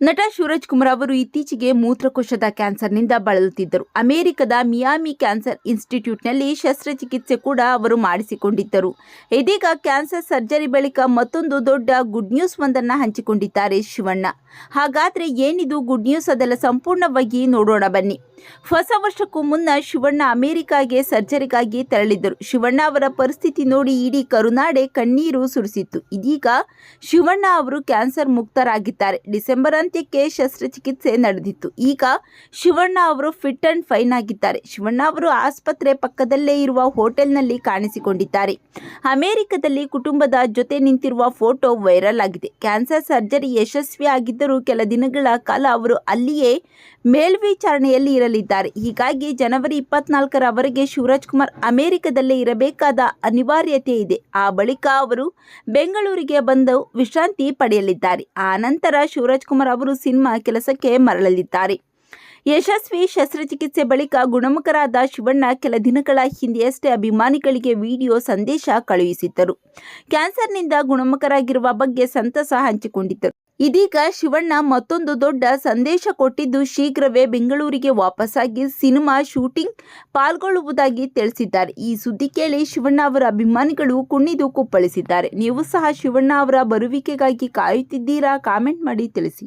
ನಟ ಶಿವರಾಜ್ ಕುಮಾರ್ ಅವರು ಇತ್ತೀಚೆಗೆ ಮೂತ್ರಕೋಶದ ಕ್ಯಾನ್ಸರ್ನಿಂದ ಬಳಲುತ್ತಿದ್ದರು. ಅಮೆರಿಕದ ಮಿಯಾಮಿ ಕ್ಯಾನ್ಸರ್ ಇನ್ಸ್ಟಿಟ್ಯೂಟ್ನಲ್ಲಿ ಶಸ್ತ್ರಚಿಕಿತ್ಸೆ ಕೂಡ ಅವರು ಮಾಡಿಸಿಕೊಂಡಿದ್ದರು. ಇದೀಗ ಕ್ಯಾನ್ಸರ್ ಸರ್ಜರಿ ಬಳಿಕ ಮತ್ತೊಂದು ದೊಡ್ಡ ಗುಡ್ ನ್ಯೂಸ್ ಒಂದನ್ನು ಹಂಚಿಕೊಂಡಿದ್ದಾರೆ ಶಿವಣ್ಣ. ಹಾಗಾದರೆ ಏನಿದು ಗುಡ್ ನ್ಯೂಸ್ ಅದೆಲ್ಲ ಸಂಪೂರ್ಣವಾಗಿ ನೋಡೋಣ ಬನ್ನಿ. ಹೊಸ ವರ್ಷಕ್ಕೂ ಮುನ್ನ ಶಿವಣ್ಣ ಅಮೆರಿಕಾಗೆ ಸರ್ಜರಿಗಾಗಿ ತೆರಳಿದ್ದರು. ಶಿವಣ್ಣ ಅವರ ಪರಿಸ್ಥಿತಿ ನೋಡಿ ಇಡೀ ಕರುನಾಡೆ ಕಣ್ಣೀರು ಸುರಿಸಿತ್ತು. ಇದೀಗ ಶಿವಣ್ಣ ಅವರು ಕ್ಯಾನ್ಸರ್ ಮುಕ್ತರಾಗಿದ್ದಾರೆ. ಡಿಸೆಂಬರ್ ಅಂತ್ಯಕ್ಕೆ ಶಸ್ತ್ರಚಿಕಿತ್ಸೆ ನಡೆದಿತ್ತು. ಈಗ ಶಿವಣ್ಣ ಅವರು ಫಿಟ್ ಅಂಡ್ ಫೈನ್ ಆಗಿದ್ದಾರೆ. ಶಿವಣ್ಣ ಅವರು ಆಸ್ಪತ್ರೆ ಪಕ್ಕದಲ್ಲೇ ಇರುವ ಹೋಟೆಲ್ನಲ್ಲಿ ಕಾಣಿಸಿಕೊಂಡಿದ್ದಾರೆ. ಅಮೆರಿಕದಲ್ಲಿ ಕುಟುಂಬದ ಜೊತೆ ನಿಂತಿರುವ ಫೋಟೋ ವೈರಲ್ ಆಗಿದೆ. ಕ್ಯಾನ್ಸರ್ ಸರ್ಜರಿ ಯಶಸ್ವಿ ಆಗಿದ್ದರೂ ಕೆಲ ದಿನಗಳ ಕಾಲ ಅವರು ಅಲ್ಲಿಯೇ ಮೇಲ್ವಿಚಾರಣೆಯಲ್ಲಿ ಇರಲಿದ್ದಾರೆ. ಹೀಗಾಗಿ ಜನವರಿ ಇಪ್ಪತ್ನಾಲ್ಕರವರೆಗೆ ಶಿವರಾಜ್ ಕುಮಾರ್ ಅಮೆರಿಕದಲ್ಲೇ ಇರಬೇಕಾದ ಅನಿವಾರ್ಯತೆ ಇದೆ. ಆ ಬಳಿಕ ಅವರು ಬೆಂಗಳೂರಿಗೆ ಬಂದು ವಿಶ್ರಾಂತಿ ಪಡೆಯಲಿದ್ದಾರೆ. ಆ ನಂತರ ಶಿವರಾಜ್ ಕುಮಾರ್ ಅವರು ಸಿನಿಮಾ ಕೆಲಸಕ್ಕೆ ಮರಳಲಿದ್ದಾರೆ. ಯಶಸ್ವಿ ಶಸ್ತ್ರಚಿಕಿತ್ಸೆ ಬಳಿಕ ಗುಣಮುಖರಾದ ಶಿವಣ್ಣ ಕೆಲ ದಿನಗಳ ಹಿಂದೆಯಷ್ಟೇ ಅಭಿಮಾನಿಗಳಿಗೆ ವಿಡಿಯೋ ಸಂದೇಶ ಕಳುಹಿಸಿದ್ದರು. ಕ್ಯಾನ್ಸರ್ನಿಂದ ಗುಣಮುಖರಾಗಿರುವ ಬಗ್ಗೆ ಸಂತಸ ಹಂಚಿಕೊಂಡಿದ್ದರು. ಇದೀಗ ಶಿವಣ್ಣ ಮತ್ತೊಂದು ದೊಡ್ಡ ಸಂದೇಶ ಕೊಟ್ಟಿದ್ದು ಶೀಘ್ರವೇ ಬೆಂಗಳೂರಿಗೆ ವಾಪಸ್ಸಾಗಿ ಸಿನಿಮಾ ಶೂಟಿಂಗ್ ಪಾಲ್ಗೊಳ್ಳುವುದಾಗಿ ತಿಳಿಸಿದ್ದಾರೆ. ಈ ಸುದ್ದಿ ಕೇಳಿ ಶಿವಣ್ಣ ಅವರ ಅಭಿಮಾನಿಗಳು ಕುಣಿದು ಕುಪ್ಪಳಿಸಿದ್ದಾರೆ. ನೀವು ಸಹ ಶಿವಣ್ಣ ಅವರ ಬರುವಿಕೆಗಾಗಿ ಕಾಯುತ್ತಿದ್ದೀರಾ? ಕಾಮೆಂಟ್ ಮಾಡಿ ತಿಳಿಸಿ.